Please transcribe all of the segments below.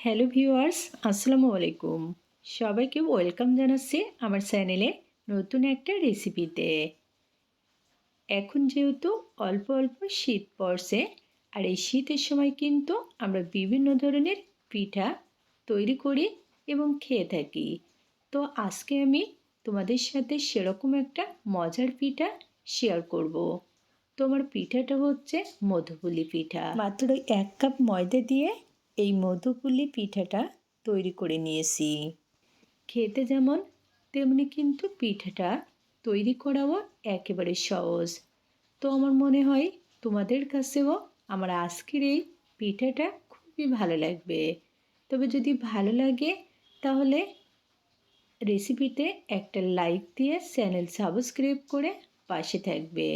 Hello viewers আসসালামু আলাইকুম সবাইকে ওয়েলকাম জানাচ্ছি আমার চ্যানেলে নতুন একটা রেসিপিতে এখন যেহেতু অল্প অল্প শীত পড়ছে, আর এই শীতের সময় কিন্তু আমরা বিভিন্ন ধরনের পিঠা তৈরি করি এবং খেয়ে থাকি। তো আজকে আমি তোমাদের সাথে সেরকম একটা মজার পিঠা শেয়ার করব। তোমার পিঠাটা হচ্ছে মধুপুলি পিঠা। মাত্র এক কাপ ময়দা দিয়ে এই মধুপুলি পিঠাটা তৈরি করে নিয়েছি। খেতে যেমন তেমনি কিন্তু পিঠাটা তৈরি করাও একেবারে সহজ। তো আমার মনে হয় তোমাদের কাছেও আমার আজকের এই পিঠাটা খুবই ভালো লাগবে। তবে যদি ভালো লাগে তাহলে রেসিপিতে একটা লাইক দিয়ে চ্যানেল সাবস্ক্রাইব করে পাশে থাকবে।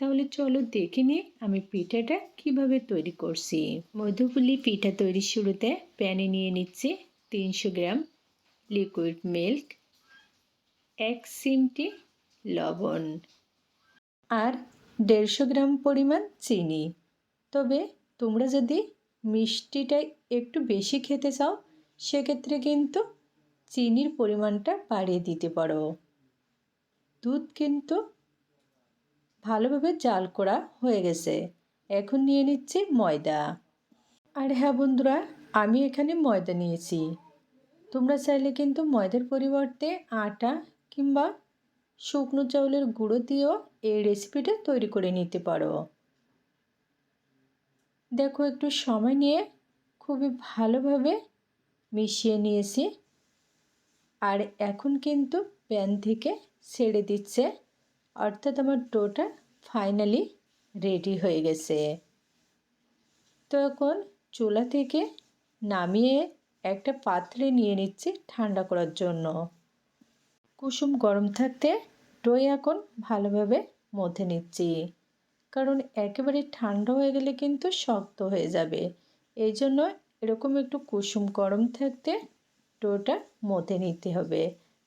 তাহলে চলো দেখে নিই আমি পিঠাটা কীভাবে তৈরি করছি। মধুপুলি পিঠা তৈরির শুরুতে প্যানে নিয়ে নিচ্ছি তিনশো গ্রাম লিকুইড মিল্ক এক সিমটি লবণ আর দেড়শো গ্রাম পরিমাণ চিনি। তবে তোমরা যদি মিষ্টিটা একটু বেশি খেতে চাও, সেক্ষেত্রে কিন্তু চিনির পরিমাণটা বাড়িয়ে দিতে পারো। দুধ কিন্তু ভালোভাবে জাল করা হয়ে গেছে। এখন নিয়ে নিচ্ছি ময়দা। আর হ্যাঁ বন্ধুরা, আমি এখানে ময়দা নিয়েছি। তোমরা চাইলে কিন্তু ময়দার পরিবর্তে আটা কিংবা শুকনো চাউলের গুঁড়ো দিয়েও এই রেসিপিটা তৈরি করে নিতে পারো। দেখো, একটু সময় নিয়ে খুবই ভালোভাবে মিশিয়ে নিয়েছি। আর এখন কিন্তু প্যান থেকে ছেড়ে দিচ্ছে। অর্থাৎ আমার ডোটা ফাইনালি রেডি হয়ে গেছে। তো এখন চুলা থেকে নামিয়ে একটা পাত্রে নিয়ে নিচ্ছি ঠান্ডা করার জন্য। কুসুম গরম থাকতে ডোয় এখন ভালোভাবে মধ্যে নিচ্ছি। কারণ একেবারে ঠান্ডা হয়ে গেলে কিন্তু শক্ত হয়ে যাবে। এই জন্য এরকম একটু কুসুম গরম থাকতে ডোটা মধ্যে নিতে হবে।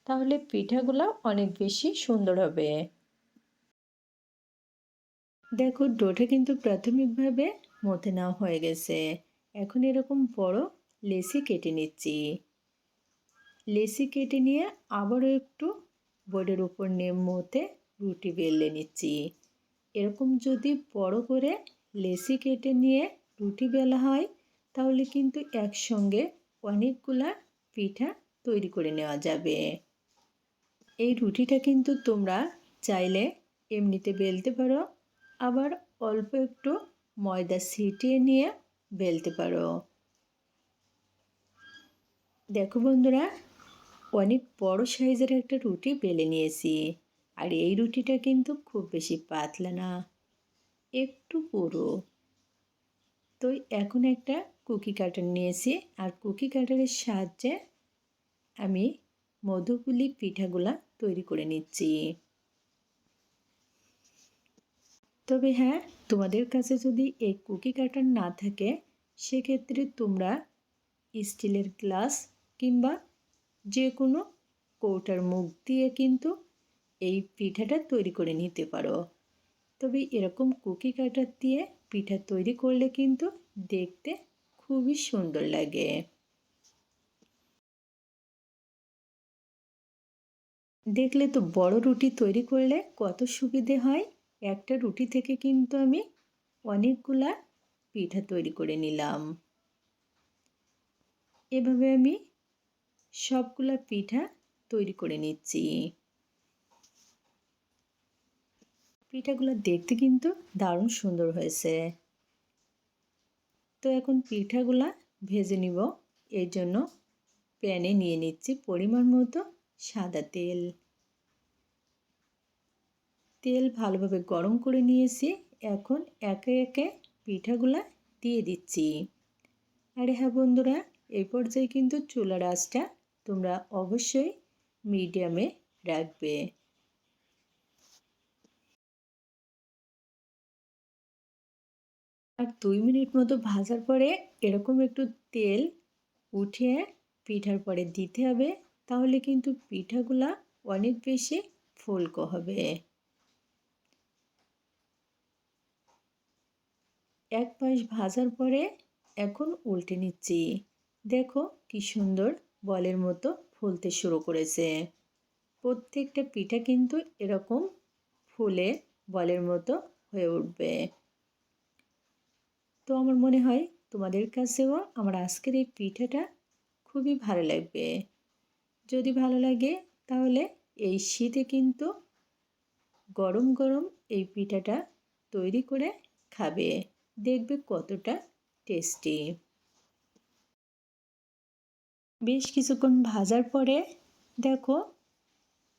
তাহলে পিঠাগুলো অনেক বেশি সুন্দর হবে। দেখো, ডোটা কিন্তু প্রাথমিকভাবে মতে নেওয়া হয়ে গেছে। এখন এরকম বড় লেসি কেটে নিচ্ছি। লেসি কেটে নিয়ে আবারও একটু বোর্ডের উপর নিয়ে মতে রুটি বেললে নিচ্ছি। এরকম যদি বড় করে লেসি কেটে নিয়ে রুটি বেলা হয়, তাহলে কিন্তু একসঙ্গে অনেকগুলা পিঠা তৈরি করে নেওয়া যাবে। এই রুটিটা কিন্তু তোমরা চাইলে এমনিতে বেলতে পারো। আবার অল্প একটু ময়দা ছিটিয়ে নিয়ে বেলতে পারো। দেখো বন্ধুরা, অনেক বড় সাইজের একটা রুটি বেলে নিয়েছি, আর এই রুটিটা কিন্তু খুব বেশি পাতলা না, একটু পুরো। তো এখন একটা কুকি কাটার নিয়েছি, আর কুকি কাটারের সাহায্যে আমি মধুপুলি পিঠাগুলা তৈরি করে নিচ্ছি। তবে হ্যাঁ তোমাদের কাছে যদি এই কুকি কাটার না থাকে, সেক্ষেত্রে তোমরা স্টিলের গ্লাস কিংবা যে কোনো কৌটার মুখ দিয়ে কিন্তু এই পিঠাটা তৈরি করে নিতে পারো। তবে এরকম কুকি কাটার দিয়ে পিঠা তৈরি করলে কিন্তু দেখতে খুবই সুন্দর লাগে। দেখলে তো বড় রুটি তৈরি করলে কত সুবিধে হয়? একটা রুটি থেকে কিন্তু আমি অনেকগুলা পিঠা তৈরি করে নিলাম। এভাবে আমি সবগুলা পিঠা তৈরি করে নিচ্ছি। পিঠাগুলো দেখতে কিন্তু দারুণ সুন্দর হয়েছে। তো এখন পিঠাগুলা ভেজে নিব। এর জন্য প্যানে নিয়ে নিচ্ছি পরিমাণ মতো সাদা তেল। তেল ভালোভাবে গরম করে নিয়েছি। এখন একে একে পিঠাগুলা দিয়ে দিচ্ছি। আরে হ্যাঁ বন্ধুরা এই পর্যায়ে কিন্তু চুলার আঁচটা তোমরা অবশ্যই মিডিয়ামে রাখবে। আর দুই মিনিট মতো ভাজার পরে এরকম একটু তেল উঠিয়ে পিঠার পরে দিতে হবে, তাহলে কিন্তু পিঠাগুলা অনেক বেশি ফুলকো হবে। এক পাশ ভাজার পরে এখন উল্টে নিচ্ছি। দেখো কি সুন্দর বলের মতো ফুলতে শুরু করেছে। প্রত্যেকটা পিঠা কিন্তু এরকম ফুলে বলের মতো হয়ে উঠবে। তো আমার মনে হয় তোমাদের কাছেও আমার আজকের এই পিঠাটা খুবই ভালো লাগবে। যদি ভালো লাগে তাহলে এই শীতে কিন্তু গরম গরম এই পিঠাটা তৈরি করে খাবে। দেখবে কতটা টেস্টি বেশ কিছুক্ষণ ভাজার পরে দেখো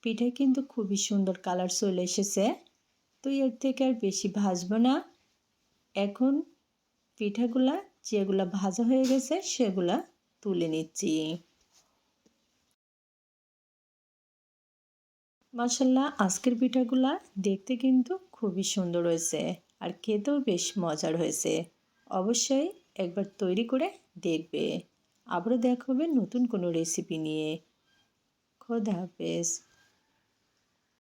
পিঠে কিন্তু খুবই সুন্দর কালার চলে এসেছে, তো এর থেকে আর বেশি ভাজবো না। এখন পিঠাগুলা যেগুলা ভাজা হয়ে গেছে সেগুলা তুলে নিচ্ছি। মাসাল্লাহ আজকের পিঠাগুলা দেখতে কিন্তু খুবই সুন্দর হয়েছে। আর খেতেও বেশ মজার হয়েছে। অবশ্যই একবার তৈরি করে দেখবে। আবারও দেখা হবে নতুন কোনো রেসিপি নিয়ে। খোদা হাফেজ।